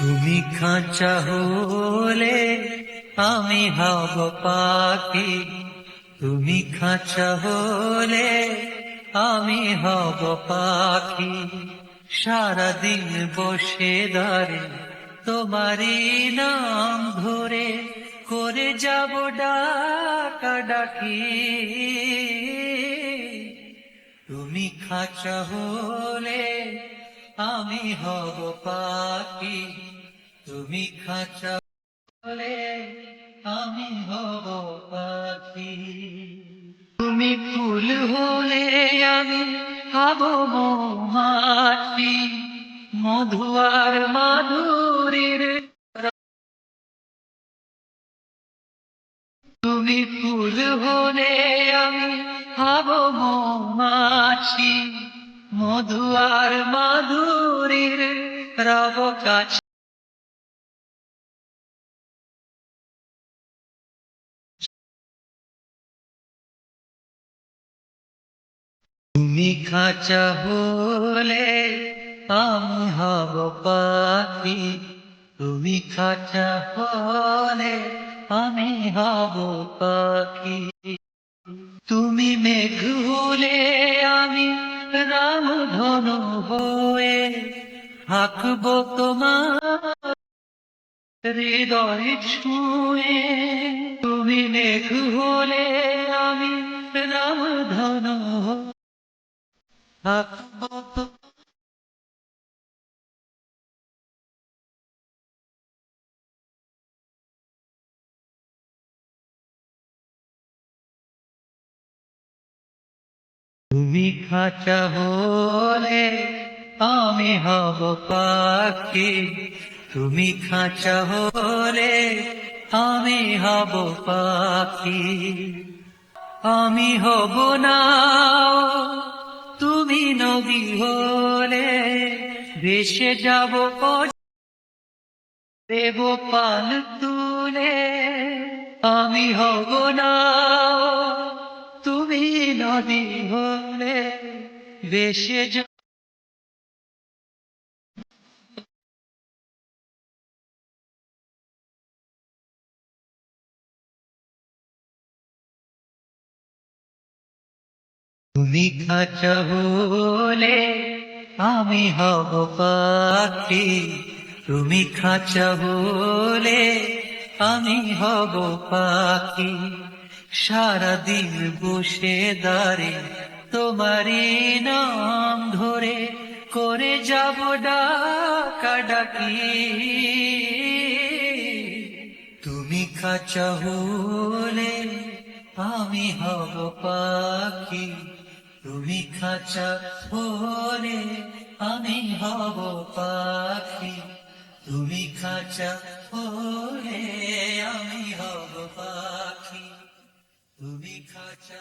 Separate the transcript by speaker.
Speaker 1: তুমি খাঁচা হলে আমি হব পাখি। তুমি খাঁচা হলে আমি হব পাখি। সারাদিন বসে দাঁড়ে তোমারই নাম ধরে করে যাব ডাকা ডাকি। তুমি খাঁচা হলে আমি হব পাখি, তুমি খাঁচা হলে আমি হব পাখি। তুমি ফুল হলে আমি হব মহাটি মধুয়ার মাধুরীর তুমি ফুল হলে আমি হব মৌমাছি মধু আর মাধুরীর রব কাছে তুমি খাঁচা হলে আমি হব পাখি। তুমি খাঁচা হলে আমি হব পাখি। তুমি মেঘ হলে আমি রাম ধনু হয়ে হাঁকব তোমার হৃদয় ছুঁয়ে। তুমি মেঘ হলে আমি রাম ধনু হাঁকব তুমি খাঁচা হলে আমি হব পাখি। তুমি খাঁচা হলে আমি হব পাখি। আমি হব না, তুমি নদী হলে ভেসে যাব দেব পাল তুলে, আমি হব না। নদী হলে যা তুমি খাঁচা হলে আমি হব পাখি। তুমি খাঁচা হলে আমি হব পাখি। সারাদিন বসে দাঁড়ে তোমারই নাম ধরে করে যাব ডাকা ডাকি তুমি খাঁচা হলে আমি হব পাখি। তুমি খাঁচা হলে আমি হব পাখি। তুমি খাঁচা হলে আমি হব পাখি। তুমি খাঁচা